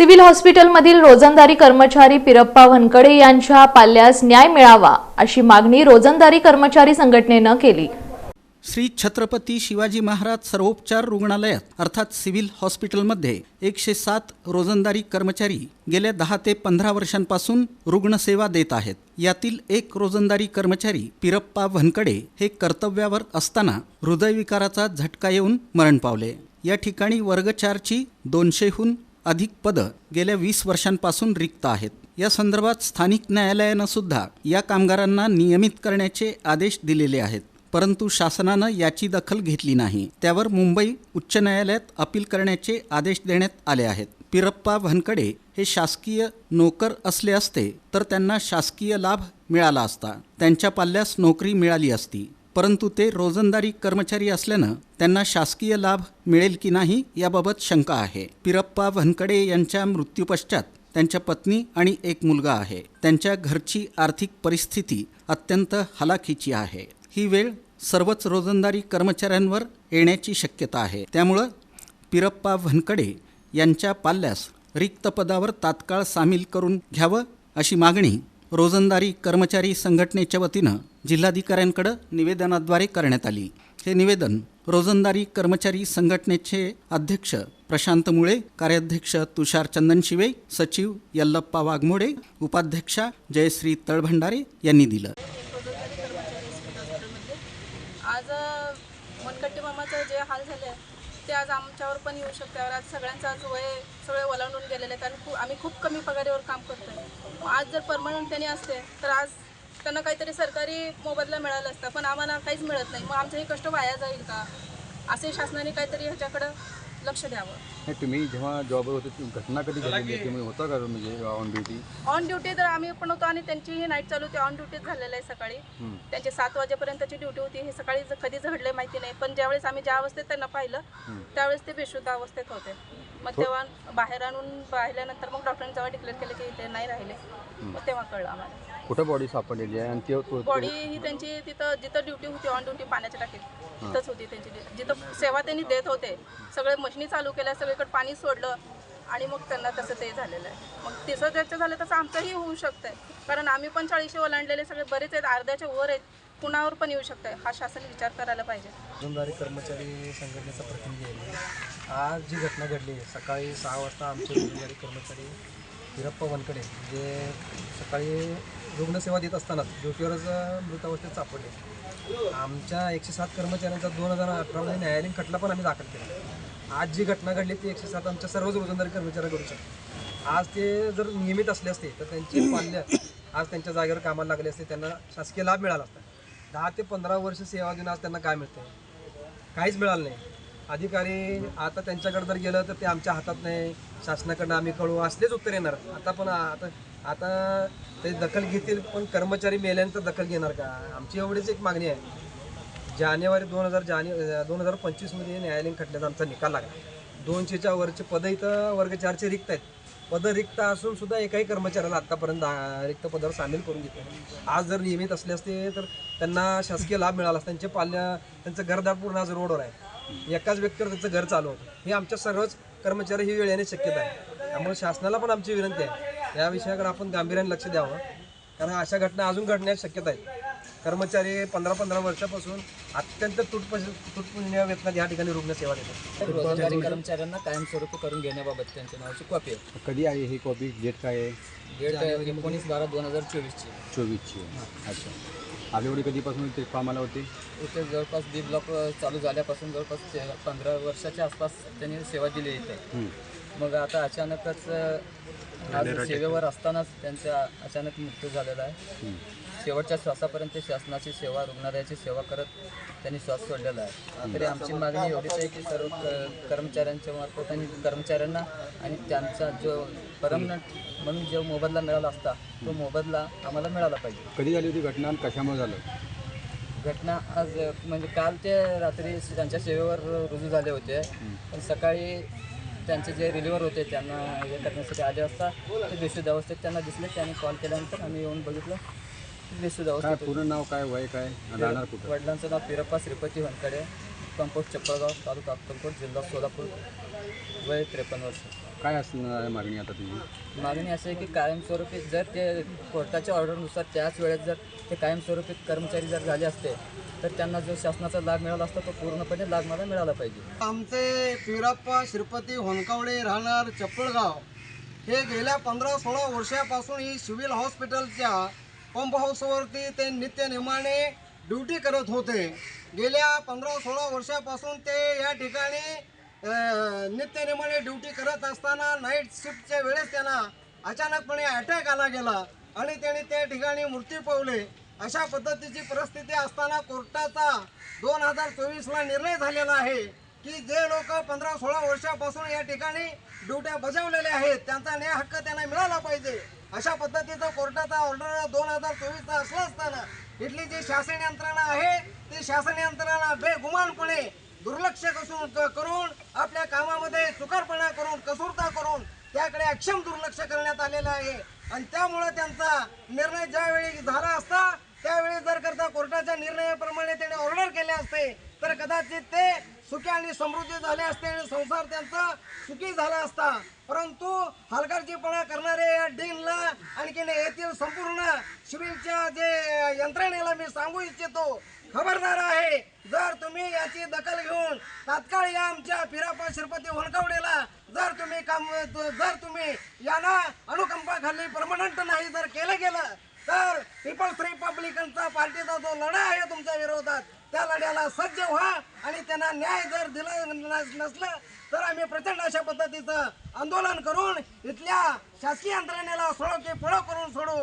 Civil हॉस्पिटलमधील रोजंदारी कर्मचारी पिरप्पा वनकडे यांच्या पाल्यास न्याय मिळावा अशी मागणी रोजंदारी कर्मचारी संघटनेनं केली. श्री छत्रपती शिवाजी महाराज सर्वोपचार रुग्णालयात अर्थात सिव्हिल हॉस्पिटलमध्ये एकशे सात रोजंदारी कर्मचारी गेल्या दहा ते पंधरा वर्षांपासून रुग्णसेवा देत आहेत. यातील एक रोजंदारी कर्मचारी पिरप्पा वनकडे हे कर्तव्यावर असताना हृदयविकाराचा झटका येऊन मरण पावले. या ठिकाणी वर्ग चारची दोनशेहून अधिक पदं गेल्या वीस वर्षांपासून रिक्त आहेत. या संदर्भात स्थानिक न्यायालयानं सुद्धा या कामगारांना नियमित करण्याचे आदेश दिलेले आहेत. परंतु शासनानं याची दखल घेतली नाही. त्यावर मुंबई उच्च न्यायालयात अपील करण्याचे आदेश देण्यात आले आहेत. पिरप्पा भनकडे हे शासकीय नोकर असले असते तर त्यांना शासकीय लाभ मिळाला असता. त्यांच्या पाल्यास नोकरी मिळाली असती. परंतु ते रोजंदारी कर्मचारी असल्यानं त्यांना शासकीय लाभ मिळेल की नाही याबाबत शंका आहे. पिरप्पा भनकडे यांच्या मृत्यूपश्चात त्यांच्या पत्नी आणि एक मुलगा आहे. त्यांच्या घरची आर्थिक परिस्थिती अत्यंत हलाखीची आहे. ही वेळ सर्वच रोजंदारी कर्मचाऱ्यांवर येण्याची शक्यता आहे. त्यामुळं पिरप्पा भनकडे यांच्या पाल्यास रिक्त पदावर तात्काळ सामील करून घ्यावं अशी मागणी रोजंदारी कर्मचारी संघटनेच्या वतीनं जिल्हाधिकाऱ्यांकडं निवेदनाद्वारे करण्यात आली. हे निवेदन रोजंदारी कर्मचारी संघटनेचे अध्यक्ष प्रशांत मुळे कार्याध्यक्ष तुषार चंदनशिवे सचिव यल्लप्पा वाघमोडे उपाध्यक्षा जयश्री तळभंडारे यांनी दिलं. आज अ, मामाचा जे हाल झाले ते आज आमच्यावर पण येऊ शकते आज सगळ्यांचं आज वय सगळे ओलांडून गेलेले आहेत आणि खूप आम्ही खूप कमी पगारीवर काम करतोय. मग आज जर परमनंट त्यांनी असते तर आज त्यांना काहीतरी सरकारी मोबदला मिळाला असता. पण आम्हाला काहीच मिळत नाही. मग आमचं हे कष्ट वाया जाईल का? असे शासनाने काहीतरी ह्याच्याकडं लक्ष द्यावं. नाही तुम्ही जेव्हा जॉबवर होते ती घटना कधी आहे तुम्ही होता का म्हणजे ऑन ड्युटी ऑन ड्युटी तर आम्ही पण होतो आणि त्यांची ही नाईट चालू होती. ऑन ड्युटीच झालेलं आहे सकाळी. त्यांची सात वाजेपर्यंतची ड्युटी होती. हे सकाळी ज- कधी झडले माहिती नाही. पण ज्यावेळेस आम्ही ज्या अवस्थेत त्यांना पाहिलं त्यावेळेस ते बेशुद्ध अवस्थेत होते. मग तेव्हा बाहेर आणून पाहिल्यानंतर मग डॉक्टरांनी जेव्हा डिक्लेअर केलं की ते नाही राहिले मग तेव्हा कळलं आम्हाला. कुठं बॉडी सापडलेली आहे? आणि ते तो- बॉडी ही त्यांची तिथं जिथं ड्युटी होती ऑन ड्युटी पाण्याच्या टाकीत. तिथंच होती त्यांची. जिथं सेवा त्यांनी देत होते सगळे मशिनी चालू केल्या सगळीकडे पाणी सोडलं आणि मग त्यांना तसं ते झालेलं आहे. मग तसं ज्याचं झालं तसं आमचंही होऊ शकतंय. कारण आम्ही पण चाळीशी ओलांडलेले सगळे बरेच आहेत अर्ध्याच्या वर आहेत. कुणावर पण येऊ शकतंय. हा शासन विचार करायला पाहिजे. रोजंदारी कर्मचारी संघटनेचा प्रतिनिधी आहे. मी. आज जी घटना घडली सकाळी सहा वाजता आमचे रोजंदारी कर्मचारी हिरप्पा वनकडे जे सकाळी रुग्णसेवा देत असतानाच ड्युटीवरच मृतावस्थेत सापडले. आमच्या एकशे सात कर्मचाऱ्यांचा दोन हजार अठरामध्ये न्यायालयीन खटला पण आम्ही दाखल केला. आज जी घटना घडली ती एकशे सात आमच्या सर्वच रोजंदारी कर्मचाऱ्यांकडून शकतो आज ते जर नियमित असले असते तर त्यांची पाल्य आज त्यांच्या जागेवर कामाला लागले असते त्यांना शासकीय लाभ मिळाला असता. दहा ते पंधरा वर्ष सेवा देऊन आज त्यांना काय मिळतं काहीच मिळालं नाही. अधिकारी आता त्यांच्याकडे जर गेलं तर ते आमच्या हातात नाही. शासनाकडनं आम्ही कळू असलेच उत्तर येणार. आता पण आता आता ते दखल घेतील पण कर्मचारी मेल्यानंतर दखल घेणार का? आमची एवढीच एक मागणी आहे. जानेवारी दोन हजार जाने दोन हजार पंचवीसमध्ये न्यायालयीन खटल्याचा आमचा निकाल लागला. दोनशेच्या वरचे पदं इथं वर्ग चारचे रिक्त आहेत पदं रिक्त असून सुद्धा एकाही कर्मचाऱ्याला आत्तापर्यंत रिक्त पदावर सामील करून घेतलं आज जर नियमित असले असते तर त्यांना शासकीय लाभ मिळाला त्यांचे पाल्या त्यांचं घरदार पूर्ण आज रोडवर आहे. एकाच व्यक्तीवर त्यांचं घर चालू होतं हे आमच्या सर्वच कर्मचारी ही वेळ येण्याची शक्यता आहे त्यामुळे शासनाला पण आमची विनंती आहे. या विषयाकडे आपण गांभीर्याने लक्ष द्यावं. कारण अशा घटना अजून घडण्याची शक्यता आहे कर्मचारी पंधरा पंधरा वर्षापासून अत्यंत तुटपश तुटपुंज वेतनात या ठिकाणी रुग्णसेवा देतात. रोजगारी कर्मचाऱ्यांना कायमस्वरूपी करून घेण्याबाबत त्यांच्या नावाची कॉपी. आहे कधी आहे ही कॉपी? डेट काय आहे? डेट एकोणीस बारा दोन हजार चोवीसची. चोवीसची. अच्छा. आपल्याकडे कधीपासून ते कामाला होते? इथे जवळपास बी ब्लॉक चालू झाल्यापासून जवळपास ते पंधरा वर्षाच्या आसपास त्यांनी सेवा दिली इथं. हं. मग आता अचानकच आज सेवेवर असतानाच त्यांचा अचानक मृत्यू झालेला आहे. शेवटच्या श्वासापर्यंत शासनाची सेवा रुग्णालयाची सेवा करत त्यांनी श्वास सोडलेला आहे. तरी आमची मागणी एवढीच आहे की सर्व कर्मचाऱ्यांच्या मार्फत आणि कर्मचाऱ्यांना आणि त्यांचा जो परमनंट म्हणून जो मोबदला मिळाला असता तो मोबदला आम्हाला मिळाला पाहिजे. कधी झाली होती घटना आणि कशामुळे झालं? घटना आज म्हणजे काल ते रात्री त्यांच्या सेवेवर रुजू झाले होते. पण सकाळी त्यांचे जे रिलिव्हर होते त्यांना हे करण्यासाठी आले असता ते बेशुद्ध अवस्थेत त्यांना दिसले त्यांनी कॉल केल्यानंतर आम्ही येऊन बघितलं. काय अवस्थेत पूर्ण नाव काय वय काय? आणि राहणार कुठं? वडिलांचं नाव पिरप्पा श्रीपती वनकडे कंपोस्ट चप्पळगाव तालुका अक्कलकोट जिल्हा सोलापूर. वय त्रेपन्न वर्ष. काय असणार आहे मागणी आता तुझी? मागणी अशी आहे की कायमस्वरूपी जर ते कोर्टाच्या ऑर्डरनुसार त्याच वेळेत जर ते कायमस्वरूपी कर्मचारी जर झाले असते तर त्यांना जो शासनाचा लाभ मिळाला असता तो पूर्णपणे लाभ मला मिळाला पाहिजे. आमचे पिरप्पा श्रीपती होनकावडे राहणार चप्पळगाव हे गेल्या पंधरा सोळा वर्षापासून ही सिव्हिल हॉस्पिटलच्या पंप हाऊसवरती ते नित्यनेमाने ड्युटी करत होते. गेल्या पंधरा सोळा वर्षापासून ते या ठिकाणी अं, नित्यनेमाने ड्युटी करत असताना नाईट शिफ्टच्या वेळेस त्यांना अचानकपणे अटॅक आला गेला आणि त्यांनी त्या ठिकाणी मृत्यू पावले. अशा पद्धतीची परिस्थिती असताना कोर्टाचा दोन हजार चोवीसला निर्णय झालेला आहे की जे लोक पंधरा सोळा वर्षापासून या ठिकाणी ड्युट्या बजावलेल्या आहेत त्यांचा न्याय हक्क त्यांना मिळाला पाहिजे. अशा पद्धतीचा कोर्टाचा ऑर्डर दोन हजार चोवीसचा असला असताना इथली जी शासन यंत्रणा आहे ती शासन यंत्रणा बेगुमानपणे दुर्लक्ष कसून क- करून आपल्या कामामध्ये चुकारपणा करून कसूरता करून त्याकडे अक्षम दुर्लक्ष करण्यात आलेलं आहे. आणि त्यामुळं त्यांचा निर्णय ज्यावेळी झाला असता त्यावेळी जर करता कोर्टाच्या निर्णयाप्रमाणे त्याने ऑर्डर केले असते तर कदाचित ते सुखी आणि समृद्धी झाले असते आणि संसार त्यांचा सुखी झाला असता. परंतु हलगर्जीपणा करणारे या डीनला आणखीन येथील संपूर्ण शिबिरच्या जे यंत्रणेला मी सांगू इच्छितो खबरदार आहे. जर तुम्ही याची दखल घेऊन तात्काळ या आमच्या पिरापा श्रीपती होणकावडेला जर तुम्ही काम जर तुम्ही यांना अनुकंपाखाली परमनंट नाही जर केलं गेलं पार्टीचा जो लढा आहे तुमच्या विरोधात त्या लढ्याला सज्ज व्हा आणि त्यांना न्याय जर दिला नसलं तर आम्ही प्रचंड अशा पद्धतीचं आंदोलन करून इथल्या शासकीय यंत्रणेला सोडो की पळो करून सोडू.